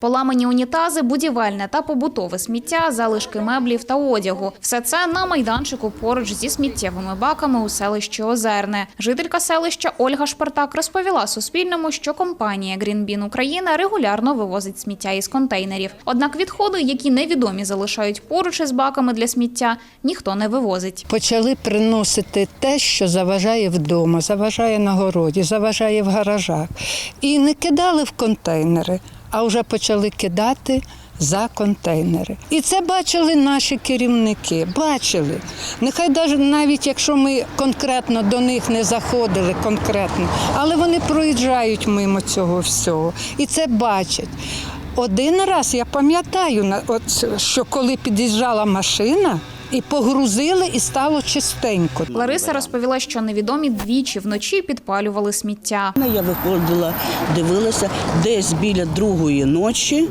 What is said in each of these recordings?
Поламані унітази, будівельне та побутове сміття, залишки меблів та одягу. Все це на майданчику поруч зі сміттєвими баками у селищі Озерне. Жителька селища Ольга Шпартак розповіла Суспільному, що компанія Greenbin Україна регулярно вивозить сміття із контейнерів. Однак відходи, які невідомі залишають поруч із баками для сміття, ніхто не вивозить. Почали приносити те, що заважає вдома, заважає на городі, заважає в гаражах. І не кидали в контейнери, а вже почали кидати за контейнери. І це бачили наші керівники. Бачили. Нехай навіть якщо ми конкретно до них не заходили, конкретно, але вони проїжджають мимо цього всього. І це бачать. Один раз я пам'ятаю, що коли під'їжджала машина і погрузили, і стало чистенько. Лариса розповіла, що невідомі двічі вночі підпалювали сміття. Я виходила, дивилася десь біля другої ночі.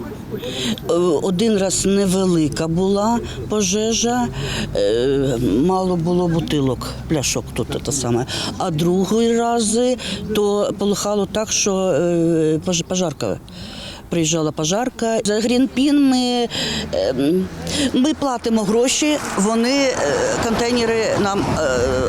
Е, Один раз невелика була пожежа, е, мало було бутилок, пляшок тут те саме. А другий раз то полихало так, що е, пожарка. Приїжджала пожарка. За Грінпін ми, ем, ми платимо гроші, вони е, контейнери нам е,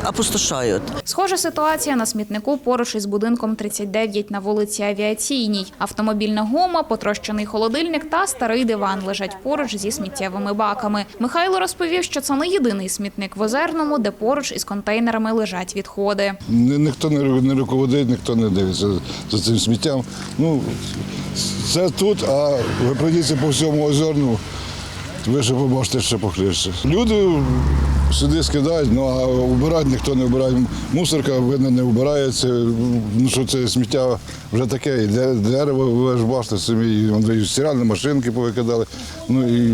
опустошають. Схожа ситуація на смітнику поруч із будинком 39 на вулиці Авіаційній. Автомобільна гума, потрощений холодильник та старий диван лежать поруч зі сміттєвими баками. Михайло розповів, що це не єдиний смітник в Озерному, де поруч із контейнерами лежать відходи. Ніхто не, ру- не руководить, ніхто не дивиться за цим сміттям. Ну, це тут, а ви пройдіться по всьому озерну, ви ще побачите ще похліше. Люди сюди скидають, ну а вбирати ніхто не вбирає. Мусорка, видно, не вбирається. Ну що це сміття вже таке, і де- дерево, ви ж бачите самі, і стиральні машинки повикидали, ну і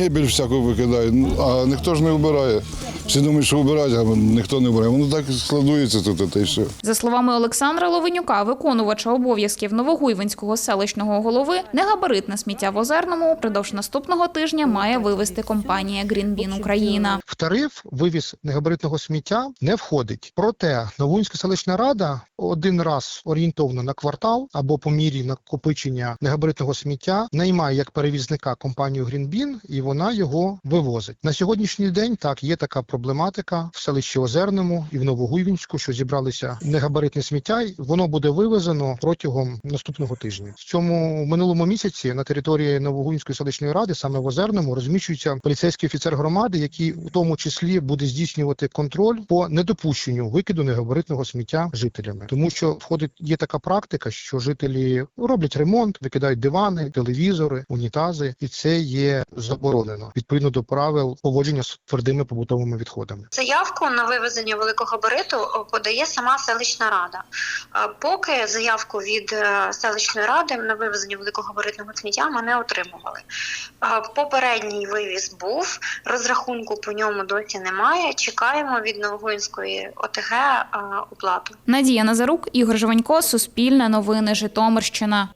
мебель всяку викидають, ну, а ніхто ж не вбирає. Всі думають, що вбирають, а ніхто не вбирає. Воно так складується тут, та й все. За словами Олександра Ловенюка, виконувача обов'язків Новогуйвинського селищного голови, негабаритне сміття в Озерному упродовж наступного тижня має вивезти компанія Greenbin Україна. Тариф вивіз негабаритного сміття не входить. Проте Новоінська селищна рада один раз орієнтовно на квартал або по мірі накопичення негабаритного сміття наймає як перевізника компанію Greenbin і вона його вивозить. На сьогоднішній день так є така проблематика в селищі Озерному і в Новогуйвінську, що зібралися негабаритне сміття. і Воно буде вивезено протягом наступного тижня. В цьому минулому місяці на території Новогуйської селищної ради, саме в Озерному, розміщується поліцейський офіцер громади, який у тому числі буде здійснювати контроль по недопущенню викиду негабаритного сміття жителями, тому що входить є така практика, що жителі роблять ремонт, викидають дивани, телевізори, унітази, і це є заборонено відповідно до правил поводження з твердими побутовими відходами. Заявку на вивезення великого габариту подає сама селищна рада. Е, Поки заявку від е, селищної ради на вивезення великогабаритного сміття ми не отримували. Е, Попередній вивіз був, розрахунку по ньому досі немає. Чекаємо від Нововинської ОТГ оплату. Надія Назарук, Ігор Жванько, Суспільне новини, Житомирщина.